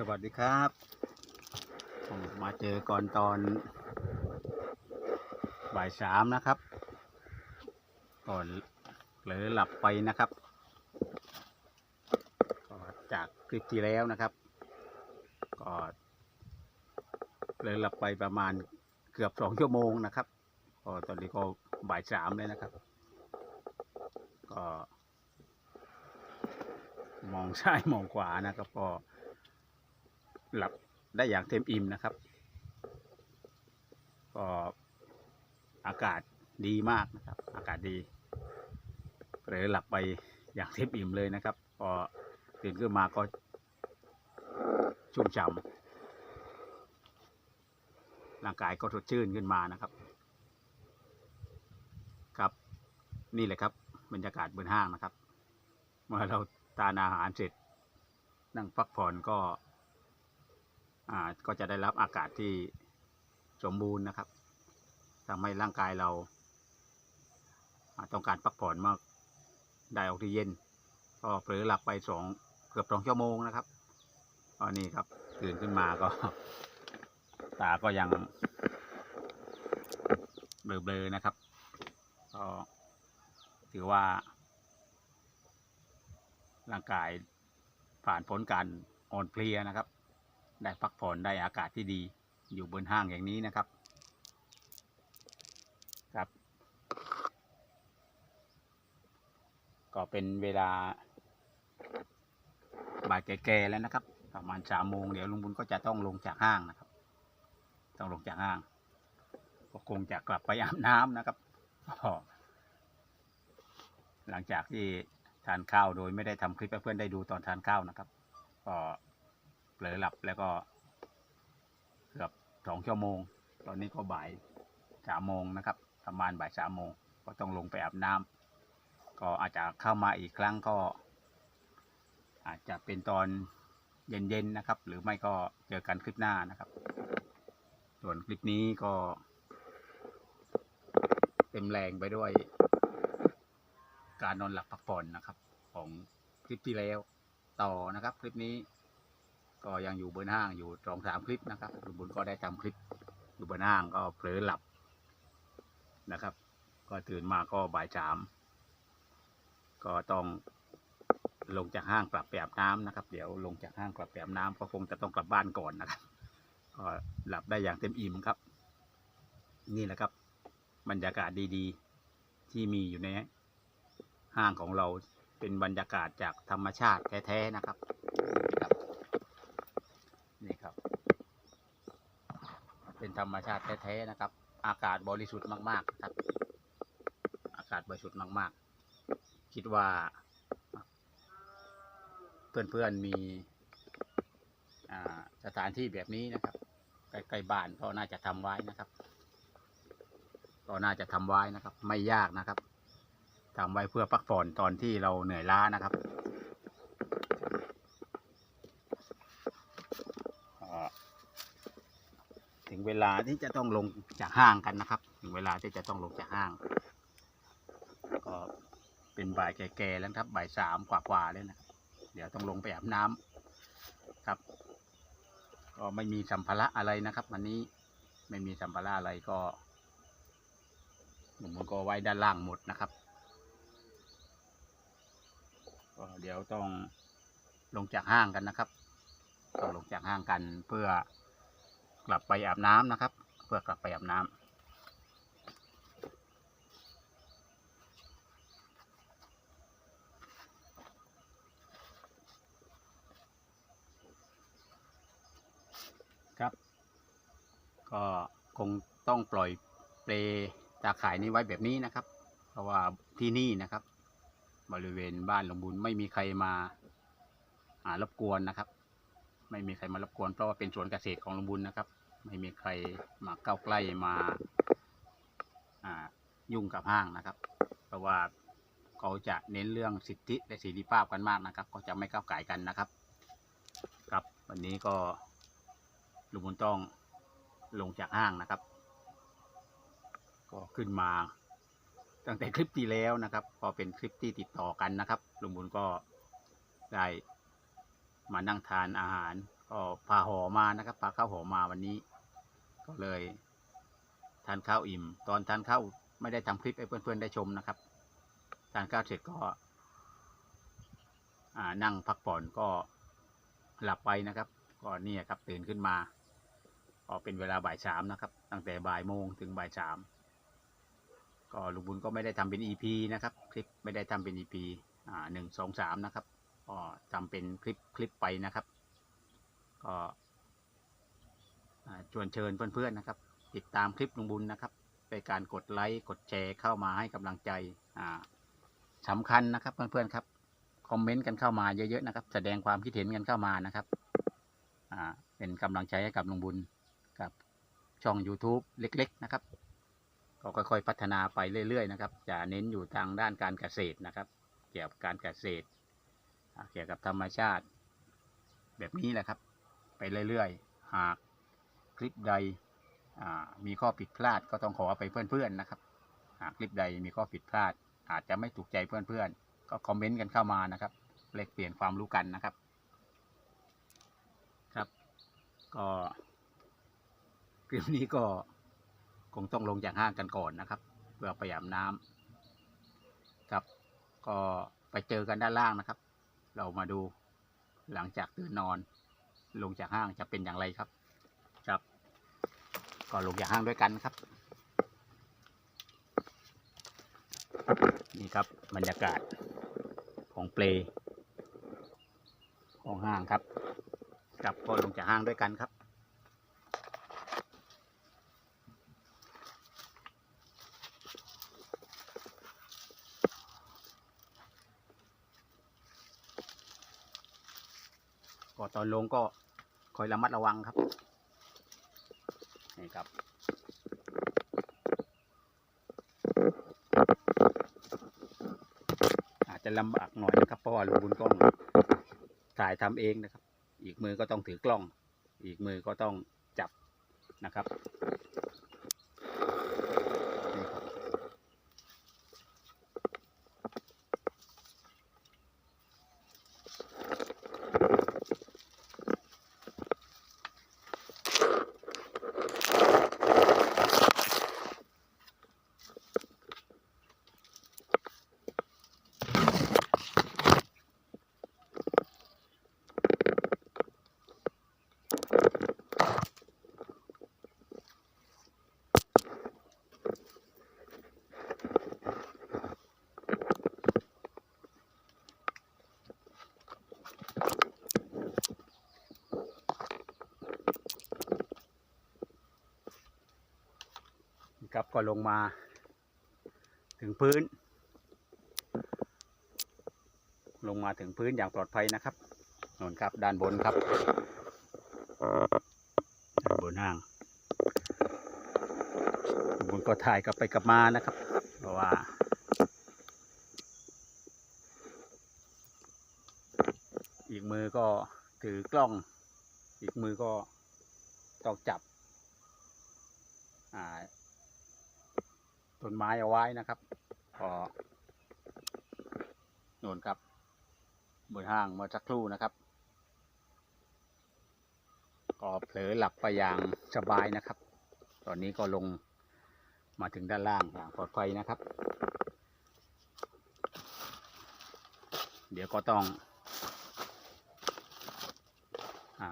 สวัสดีครับผมมาเจอก่อนตอนบ่ายสามนะครับ ก่อนเผลอหลับไปนะครับก็จากคลิปที่แล้วนะครับก็เลอหลับไปประมาณเกือบสองชั่วโมงนะครับก็ตอนนี้ก็บ่ายสามเลยนะครับ ก็ มองซ้ายมองขวานะครับก็ หลับได้อย่างเต็มอิ่มนะครับ ก็อากาศดีมากนะครับ อากาศดีเลยหลับไปอย่างเต็มอิ่มเลยนะครับ พอตื่นขึ้นมาก็ชุ่มฉ่ำร่างกายก็สดชื่นขึ้นมานะครับ ครับ นี่แหละครับบรรยากาศบนห้างนะครับ เมื่อเราทานอาหารเสร็จ นั่งพักผ่อนก็ ก็จะได้รับอากาศที่สมบูรณ์นะครับทำให้ร่างกายเราต้องการพักผ่อนมากได้ออกซิเจนก็เผลอหลับไปสองเกือบสองชั่วโมงนะครับตอนนี้ครับตื่นขึ้นมาก็ ตาก็ยังเบลอๆนะครับก็ถือว่า ร่างกายผ่านพ้นการอ่อนเพลียนะครับ ได้พักผ่อนได้อากาศที่ดีอยู่บนห้างอย่างนี้นะครับ ครับ ก็เป็นเวลาบ่ายแก่ๆแล้วนะครับ ประมาณสามโมงเดี๋ยวลุงบุญก็จะต้องลงจากห้างนะครับ ต้องลงจากห้าง ก็คงจะกลับไปอาบน้ำนะครับหลังจากที่ทานข้าวโดยไม่ได้ทำคลิปให้เพื่อนได้ดูตอนทานข้าวนะครับก็ เผลอหลับแล้วก็เกือบสองชั่วโมง ตอนนี้ก็บ่ายสามโมงนะครับ ประมาณบ่ายสามโมงก็ต้องลงไปอาบน้ำก็อาจจะเข้ามาอีกครั้งก็ อาจจะเป็นตอนเย็นๆนะครับ หรือไม่ก็เจอกันคลิปหน้านะครับ ส่วนคลิปนี้ก็ เต็มแรงไปด้วย การนอนหลับพักผ่อนนะครับ ของคลิปที่แล้วต่อนะครับ คลิปนี้ ก็ยังอยู่บนห้างอยู่สองสามคลิปนะครับลุงบุญก็ได้ทำคลิปอยู่บนห้างก็เผลอหลับนะครับ ก็ตื่นมาก็บ่ายสามก็ต้องลงจากห้างกลับไปอาบน้ำนะครับ เดี๋ยวลงจากห้างกลับไปอาบน้ำก็คงจะต้องกลับบ้านก่อนนะครับก็หลับได้อย่างเต็มอิ่มครับ นี่แหละครับ บรรยากาศดีๆ ที่มีอยู่ในห้างของเราเป็นบรรยากาศจากธรรมชาติแท้ๆนะครับ นี่ครับ เป็น ธรรมชาติแท้ๆนะครับ อากาศบริสุทธิ์มากๆครับ อากาศบริสุทธิ์มากๆ คิดว่า เพื่อนๆมีสถานที่แบบนี้นะครับใกล้ๆบ้านก็น่าจะทำไว้นะครับ ก็น่าจะทำไว้นะครับ ไม่ยากนะครับทำไว้เพื่อพักผ่อนตอนที่เราเหนื่อยล้านะครับอ่าถึ งเวลาที่จะต้องลงจากห้างกันนะครับ ถึงเวลาที่จะต้องลงจากห้าง ก็เป็นบ่ายแก่ๆแล้วครับบ่ายสามกว่าๆเลยนะเดี๋ยวต้องลงไปอาบน้ำครับ ก็ไม่มีสัมภาระอะไรนะครับ วันนี้ไม่มีสัมภาระอะไรก็หนุ่มก็ไว้ด้านล่างหมดนะครับก็เดี๋ยวต้องลงจากห้างกันนะครับต้องลงจากห้างกันเพื่อ กลับไปอาบน้ำนะครับ เพื่อกลับไปอาบน้ำครับ ก็คงต้องปล่อยเปลตาข่ายนี้ไว้แบบนี้นะครับ เพราะว่าที่นี่นะครับ บริเวณบ้านหลวงบุญไม่มีใครมาหารบกวนนะครับ ไม่มีใครมารบกวนเพราะว่าเป็นสวนเกษตรของหลวงบุญนะครับ ไม่มีใครมาเก้าใกล้มาายุ่งกับห้างนะครับ เพราะว่าเขาจะเน้นเรื่องสิทธิและเสรีภาพกันมากนะครับ ก็จะไม่ก้าวไก่กันนะครับ ครับวันนี้ก็ลวงบุญต้องลงจากห้างนะครับ ก็ขึ้นมาตั้งแต่คลิปที่แล้วนะครับ ก็เป็นคลิปที่ติดต่อกันนะครับลุงบุญก็ได้มานั่งทานอาหารก็พาห่อมานะครับพาข้าวห่อมาวันนี้ ก็เลยทานข้าวอิ่ม ตอนทานข้าวไม่ได้ทำคลิปให้เพื่อนๆได้ชมนะครับ ทานข้าวเสร็จก็นั่งพักผ่อนก็หลับไปนะครับ ก็เนี่ยครับตื่นขึ้นมาก็เป็นเวลาบ่ายสามนะครับ ตั้งแต่บ่ายโมงถึงบ่ายสามก็ลุงบุญก็ไม่ได้ทำเป็น EP นะครับ คลิปไม่ได้ทำเป็น EP อ่าหนึ่งสองสามนะครับก็ทำเป็นคลิปคลิปไปนะครับ ก็อ่า ชวนเชิญเพื่อนๆนะครับ ติดตามคลิปลุงบุญนะครับในการกดไลค์กดแชร์เข้ามาให้กำลังใจอ่าสำคัญนะครับเพื่อนๆครับคอมเมนต์กันเข้ามาเยอะๆนะครับ แสดงความคิดเห็นกันเข้ามานะครับอ่าเป็นกำลังใจให้กับลุงบุญกับช่อง YouTube เล็ก ๆ นะครับ ก็ค่อยๆพัฒนาไปเรื่อย ๆ นะครับ จะเน้นอยู่ทางด้านการเกษตรนะครับ เกี่ยวกับการเกษตร เกี่ยวกับธรรมชาติ แบบนี้แหละครับ ไปเรื่อยๆ หาก คลิปใดมีข้อผิดพลาดก็ต้องขอไปเพื่อนๆนะครับหากคลิปใดมีข้อผิดพลาด อาจจะไม่ถูกใจเพื่อนๆ ก็คอมเมนต์กันเข้ามานะครับแลกเปลี่ยนความรู้กันนะครับ ครับ ก็คลิปนี้ก็คงต้องลงจากห้างกันก่อนนะครับเพื่อประหยัดน้ำครับ ก็ไปเจอกันด้านล่างนะครับ เรามาดูหลังจากตื่นนอน ลงจากห้างจะเป็นอย่างไรครับ ก็ลงจากห้างด้วยกันครับ นี่ครับบรรยากาศของเปลของห้างครับกับก็ลงจากห้างด้วยกันครับก็ตอนลงก็คอยระมัดระวังครับ นี่ครับ อาจจะลำบากหน่อยนะครับเพราะว่าลุงบุญกล้องถ่ายทำเองนะครับ อีกมือก็ต้องถือกล้อง อีกมือก็ต้องจับนะครับ ครับก็ลงมา ถึงพื้น ลงมาถึงพื้นอย่างปลอดภัยนะครับนนครับ ด้านบนครับ ด้านบนห้างด้านบนก็ถ่ายกลับไปกลับมานะครับ เพราะว่าอีกมือก็ถือกล้อง อีกมือก็ต้องจับ อ่า ต้นไม้เอาไว้นะครับก็โน่นครับบนห้างเมื่อสักครู่นะครับ ก็เผลอหลับไปอย่างสบายนะครับ ตอนนี้ก็ลงมาถึงด้านล่างอย่างปลอดภัยนะครับ เดี๋ยวก็ต้องอ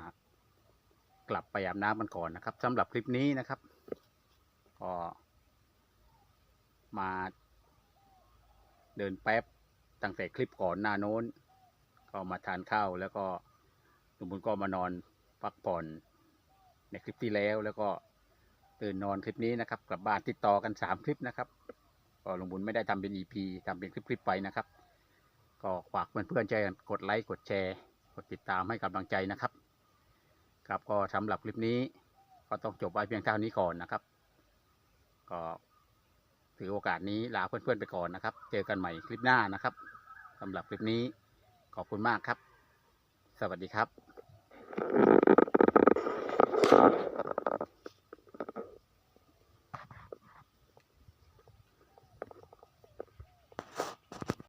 กลับไปอาบน้ำมันก่อนนะครับสำหรับคลิปนี้นะครับ ก็ มาเดินแป๊บตั้งแต่คลิปก่อนหน้าโน้น ก็มาทานข้าวแล้วก็ลุงบุญก็มานอนพักผ่อนในคลิปที่แล้วแล้วก็ตื่นนอนคลิปนี้นะครับ กลับบ้านติดต่อกันสามคลิปนะครับก็ลุงบุญไม่ได้ทำเป็น EP ทำเป็นคลิปๆไปนะครับ ก็ฝากเพื่อนๆใจกันกดไลค์กดแชร์ กดติดตามให้กำลังใจนะครับ ครับก็สำหรับคลิปนี้ ก็ต้องจบไว้เพียงเท่านี้ก่อนนะครับ ก็ ถือโอกาสนี้ลาเพื่อนๆไปก่อนนะครับ เจอกันใหม่คลิปหน้านะครับสำหรับคลิปนี้ขอบคุณมากครับ สวัสดีครับ